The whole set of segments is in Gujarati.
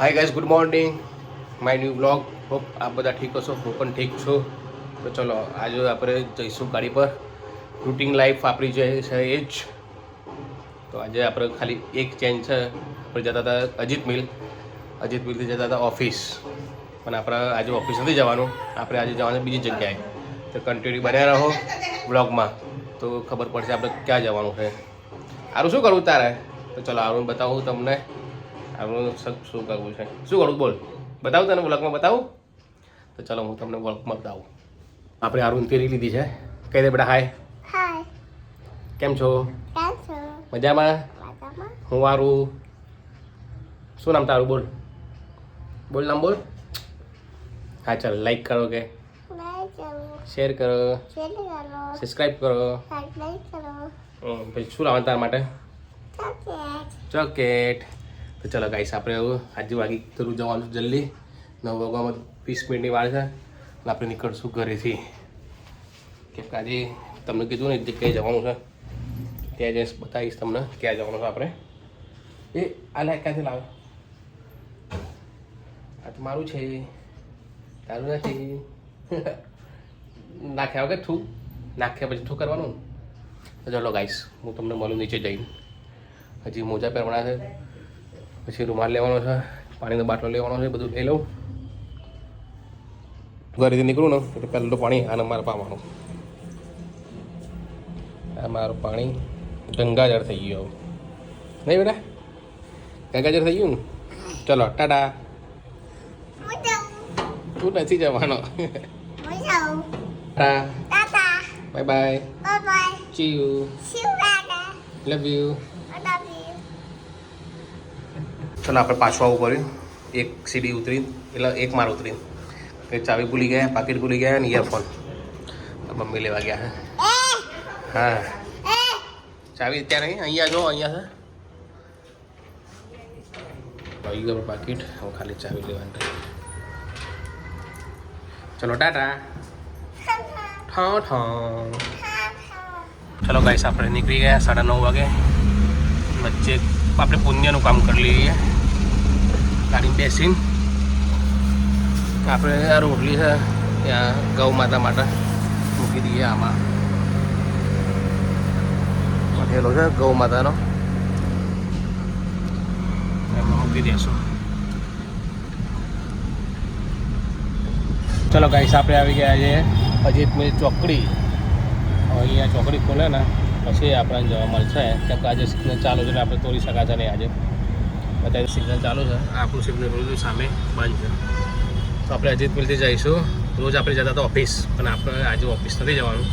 Hi guys good morning my new blog hope આપ બધા ઠીક હશો? હું પણ ઠીક છું. તો ચલો, આજે આપણે જઈશું ગાડી પર. રૂટિંગ લાઈફ આપણી જે છે એ જ. તો આજે આપણે ખાલી એક ચેન્જ છે. આપણે જતા હતા અજીત મિલ. અજીત મિલથી જતા હતા ઓફિસ પણ આપણે આજે ઓફિસ નથી જવાનું. આપણે આજે જવાનું બીજી જગ્યાએ. તો કન્ટિન્યુ બન્યા રહો બ્લોગમાં તો ખબર પડશે આપણે ક્યાં જવાનું છે. સારું શું કરવું તારે? તો ચલો આરું બતાવું તમને. આરું શું કરવું છે? શું કરવું બોલ. બતાવું તને વ્લોગમાં બતાવું? તો ચાલો હું તમને વ્લોગમાં બતાવું. આપણે આરું તેરી લીધી છે. કહી દે બેટા હાય હાય કેમ છો? મજામાં? હું વારું શું નામ તારું? બોલ. બોલ નામ બોલ. હા ચાલ લાઈક કરો કે. શેર કરો. સબસ્ક્રાઈબ કરો. પછી શું લાવવા તારા માટે? ચોકેટ તો ચલો ગાઈસ આપણે આજે વાગી થોડું જવાનું જલ્દી. નવ વાગવામાં વીસ મિનિટની વાર છે. અને આપણે નીકળશું ઘરેથી. કેમ કે આજે તમને કીધું ને એક જગ્યાએ જવાનું છે. ત્યાં જઈને બતાવીશ તમને ક્યાં જવાનું છે આપણે. એ, આ લાયક ક્યાંથી લાવે? આ તો મારું છે. તારું નથી. નાખ્યા વગર થૂ. નાખ્યા પછી થૂ કરવાનું. ચલો ગાઈશ હું તમને મળું નીચે જઈને. હજી મોજા પહેરવાના છે. પછી રૂમાલ લેવાનો છે પાણીનો બાટલો લેવાનો છે બધું લઈ લઉં. ઘરેથી નીકળું ને એટલે પહેલું તો પાણી આને મારે પાવાનું. આ મારું પાણી ગંગાજળ થઈ ગયું નહીં બેટા? ગંગાજળ થઈ ગયું ને? ચલો ટાટા. તું નથી જવાનો. Tata. Bye you later love you I love you ચલો આપણે પાછું આવવું પડ્યું એક સીડી ઉતરી, એટલે એક માર ઉતરી. કે ચાવી ભૂલી ગયા, પાકીટ ભૂલી ગયા અને ઇયરફોન મમ્મી લેવા ગયા હે. હા. ચાવી ત્યાં નહીં, અહીંયા જો, અહીંયા છે આવી ગયો પાકીટ હવે ખાલી ચાવી લેવાની ચલો, ટાટા. ઠા ઠા. ચલો ગાઈસ આપણે નીકળી ગયા સાડા નવ વાગે. વચ્ચે આપણે પુણ્યનું કામ કરી લઈએ. ગાડી બેસીને. આપણે આ રોટલી છે, ત્યાં ગૌ માતા માટે મૂકી દઈએ આમાં. મઠેલો છે, ગૌ માતાનો. એમાં મૂકી દઈશું ચલો ગાઈસ આપણે આવી ગયા છે અજીત મિલ ચોકડી. અહીંયા ચોકડી ખોલે ને, પછી આપણને જવા મળશે. કેમ કે આજે ચાલુ છે આપણે તોડી શકાશે નહીં આજે. અત્યારે સિગ્નલ ચાલુ છે. આપણું સિગ્નલ બધું સામે બંધ છે. તો આપણે અજીત મિલથી જઈશું. રોજ આપણે જતા હતા ઓફિસ પણ આપણે આજે ઓફિસ નથી જવાનું.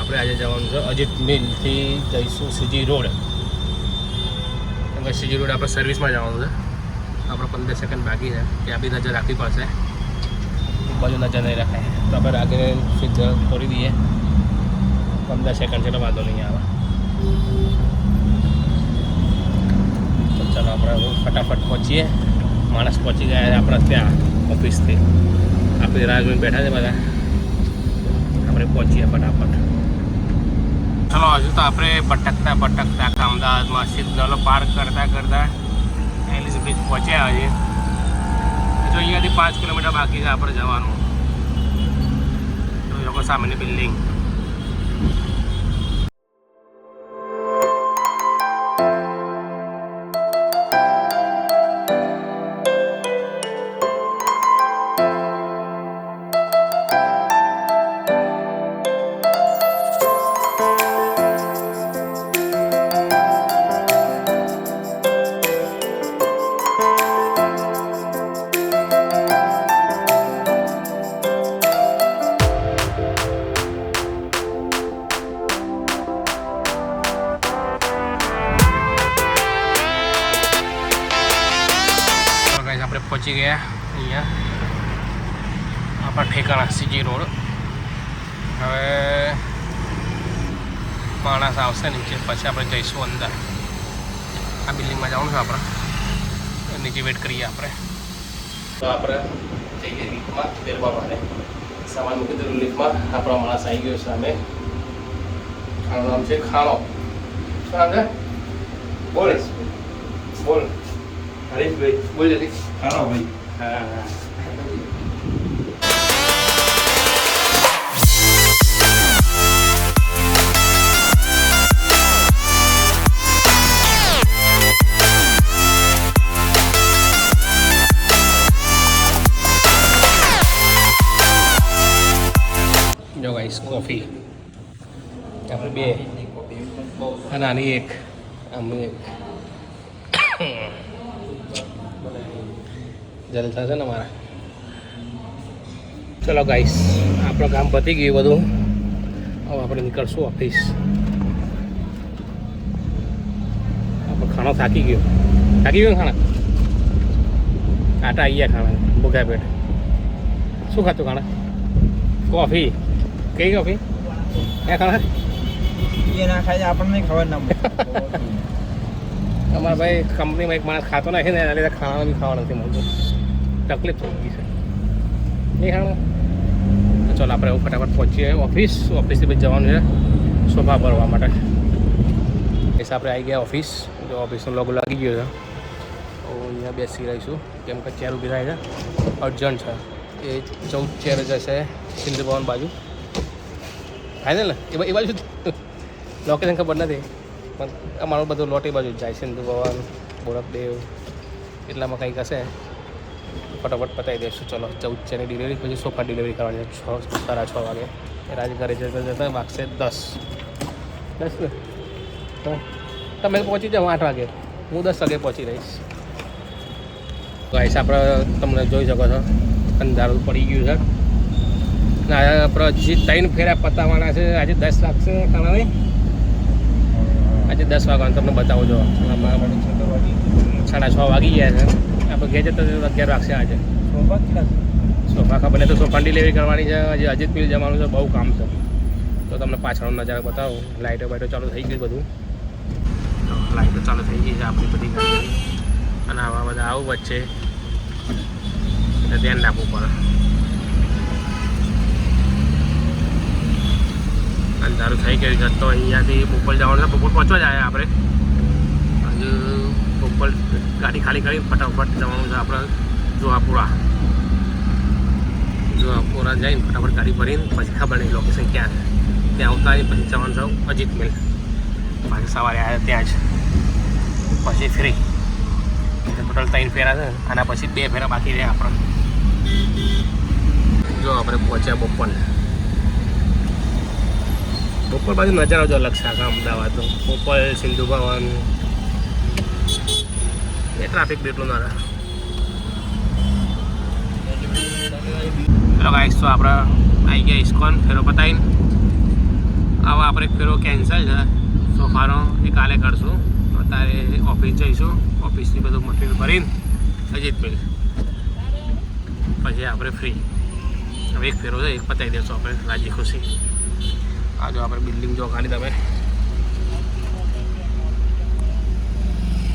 આપણે આજે જવાનું છે અજીત મિલથી જઈશું સીજી રોડ કેમ કે સીજી રોડ આપણે સર્વિસમાં જવાનું છે. આપણે પંદર સેકન્ડ બાકી છે. ત્યાં બી નજર રાખવી પડશે. બાજુ નજર નહીં રાખે તો આપણે આગળ સિગ્નલ તોડી દઈએ. પંદર સેકન્ડ છે એટલે વાંધો નહીં આવે તો ચાલો આપણે ફટાફટ પહોંચીએ. માણસ પહોંચી ગયા છે આપણા ત્યાં ઓફિસથી. આપણે રાહ જોઈને બેઠા છે બધા. આપણે પહોંચીએ ફટાફટ. ચલો, હજુ તો આપણે ભટકતા ભટકતા આખા અમદાવાદમાં સિગ્નલો પાર કરતા કરતા એલિસ બ્રિજ પહોંચ્યા હજી જો અહીંયાથી પાંચ કિલોમીટર બાકી છે આપણે જવાનું. લોકો સામેની બિલ્ડિંગ આપણા ઠેકાણા સીજી રોડ. હવે માણસ આવશે નીચે પછી આપણે જઈશું અંદર. આ બિલ્ડિંગમાં જવાનું છે આપણે. નીચે વેટ કરીએ આપણે. તો આપણે જઈએ લિફ્ટમાં ફેરવા માટે. સામાન મૂકી દીધું લિફ્ટમાં. આપણો માણસ આવી ગયો સામે. ખાણું નામ છે ખાણો. શું નામ છે? બોલ. બોલ. હરીશભાઈ. બોલ જલ્દી ખાણો ભાઈ. હા હા. કોફી આપણે બે અને આની એક આમ એક છે ને મારા ચલો ગાઈસ આપણું કામ પતી ગયું બધું હવે આપણે નીકળશું ઓફિસ આપણો ખાણો થાકી ગયો થાકી ગયો ખાણા આટા આવી ગયા ખાણા ભૂખ્યા પેટ શું ખાતું ખાણા કોફી કઈ કોફી ક્યાં ખાણા એ ના ખાય આપણને ખબર ના પડે અમારા ભાઈ કંપનીમાં એક માણસ ખાતો નથી ને એના લીધે ખાવાનું બી ખાવા નથી મળતું. તકલીફ થઈ ગઈ છે. નહીં ખાણું ચાલો આપણે એવું ફટાફટ પહોંચીએ. ઓફિસ ઓફિસથી પછી જવાનું છે. સોફા ભરવા માટે. પૈસા આપણે આવી ગયા ઓફિસ. જો ઓફિસનો લોગો લાગી ગયો છે. તો અહીંયા બેસી રહીશું. કેમ કે ચેર ઊભી થાય છે. અર્જન્ટ છે. એ ચૌદ ચેર જશે સિંધુ ભવન બાજુ. ફાઇનલ એ એ બાજુ લોકેશન ખબર નથી. પણ અમારો બધો લોટ એ બાજુ જાય. સિંધુ ભવન બોરકદેવ એટલામાં કંઈક હશે. ફટાફટ પતાવી દઈશું. ચલો, ચૌદ છે ડિલિવરી પછી સોફા ડિલિવરી કરવાની છે. છ સાડા છ વાગે. રાજ ઘરે જતા જતા વાગશે દસ. દસ ને? તો તમે પહોંચી જાઓ આઠ વાગે. હું દસ વાગે પહોંચી રહીશ. ગાઈસ આપણે તમને જોઈ શકો છો. અંધારું પડી ગયું છે. આપણે હજી ત્રણ ફેરા પતાવવાના છે. આજે દસ લાગશે કારણે આજે દસ વાગવાનું તમને બતાવો જો. સાડા છ વાગી ગયા છે. આપણે ઘેર જતા અગિયાર વાગશે આજે. સોફા ખબર તો સોફા ડિલિવરી કરવાની છે. હજી અજીત મિલ જવાનું છે. બહુ કામ છે. તો તમને પાછળનો નજારો બતાવો. લાઇટો બાઇટો ચાલુ થઈ ગયું બધું. લાઇટો ચાલુ થઈ ગઈ છે આપણી બધી અને આવા બધા આવું વચ્ચે ધ્યાન રાખવું પડે. અંધારું થઈ ગયું તો અહીંયાથી બોપલ જવાનું બોપલ પહોંચવા જાય આપણે. હજુ બોપલ ગાડી ખાલી કરી ફટાફટ જવાનું છે આપણે જોહાપુરા. જોહાપુરા જઈને ફટાફટ ગાડી ભરીને પછી ખબર નહીં લોકેશન ક્યાં ત્યાં ઉતારી પછી જવાનું છે અજીત મિલ પાછી સવારે આવ્યા ત્યાં જ. પછી ફ્રી ટોટલ ત્રણ ફેરા છે. આના પછી બે ફેરા બાકી રહ્યા આપણે. જો આપણે પહોંચ્યા બપોર. બપોર બાજુ નજારો જો અલગ છે અમદાવાદ બપોર સિંધુ ભવન. એ ટ્રાફિક બેટલું ના રહે. ચલો ગાઈસ તો આપણે આવી ગયા ઇસ્કોન, ફેરો પતાવીને. આવા આપણે ફેરો કેન્સલ છે. સોફાનો એ કાલે કરશું. અત્યારે ઓફિસ જઈશું. ઓફિસથી બધું મટીરિયલ ભરીને અજીત મિલ પછી આપણે ફ્રી હવે એક ફેરો છે, એક પતાવી દઈશું આપણે. રાજી ખુશી. આ જો આપણે બિલ્ડિંગ જો ખાલી તમે.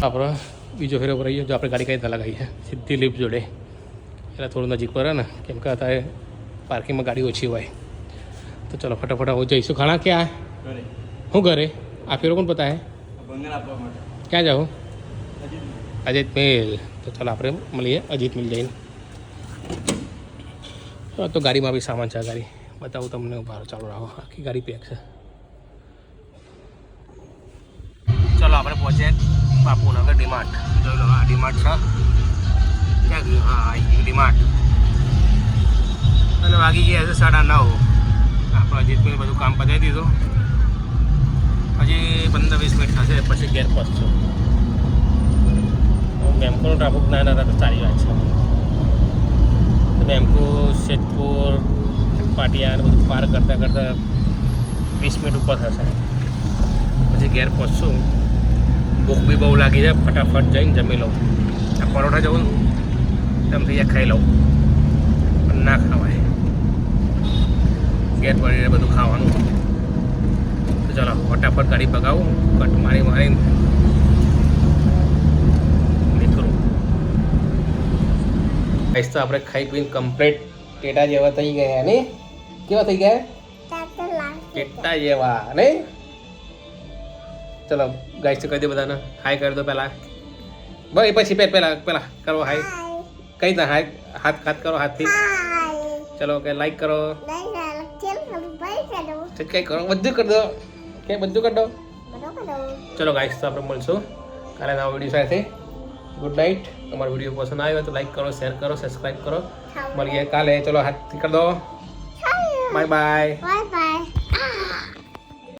આપણે બીજો ફેરો પર જો આપણે ગાડી કઈ ત્યાં લગાવી છે સીધી લિફ્ટ જોડે. એટલે થોડું નજીક પર ને કેમ કે અત્યારે પાર્કિંગમાં ગાડી ઓછી હોય. તો ચલો ફટાફટ હું જઈશું. ખાણા ક્યાં? હું ઘરે? આ ફેરો કોણ પતા હે ક્યાં જાઓ અજીત મિલ. તો ચાલો આપણે મળીએ અજીત મિલ જઈને. તો ગાડીમાં બી સામાન છે ગાડી. બતાવું તમને બહાર ચાલુ રાખો. આખી ગાડી પેક છે. ચલો, આપણે પહોંચે બાપુનગર ડીમાર્ટ. જોઈ લો, આ ડીમાર્ટ છે. ક્યાં ગયું? હા ડીમાર્ટ. અને વાગી ગયા છે સાડા નવ. આપણે અજીતભાઈ બધું કામ પતાવી દીધું. હજી પંદર વીસ મિનિટ થશે, પછી ઘેર પહોંચશું. બેંકોનું ટ્રાફિક ના ના સારી વાત છે. બેંકો શેતપુર પાટિયા બધું પાર કરતાં કરતાં વીસ મિનિટ ઉપર થશે. પછી ઘેર પહોંચશું. ભૂખ બી બહુ લાગી જાય ફટાફટ જઈને જમી લઉં. આ પરોઠા જવું એમ થઈ ખાઈ લઉં. પણ ના ખાવાય. ઘેર પડીને બધું ખાવાનું. તો ચાલો, ફટાફટ ગાડી પગાવું. કટ મારી મારીને ગાઈસ, તો આપણે ખાઈ પીને કમ્પ્લીટ ટેટા જેવા થઈ ગયા ને કેવા થઈ ગયા? કેટલા જેવા ને ચલો ગાઈસ તો કહી દે બધાને. હાય કરી દો પહેલા. ભાઈ પછી પેટ પેલા પહેલા કરો હાય કઈ ના હાય હાથ હાથ કરો હાથથી. ચલો કે લાઈક કરો. નહીં કઈ કરો. બધું કરી દો. કે બધું કરી દો. ચલો ગાઈસ તો આપણે મળશું. કાલે નવા વીડિયો સાથે. ગુડ નાઇટ અમારો વીડિયો પસંદ આવ્યો તો લાઈક કરો શેર કરો સબસ્ક્રાઈબ કરો. મળીએ કાલે. ચલો હાથ કરી દો. bye bye. Bye bye.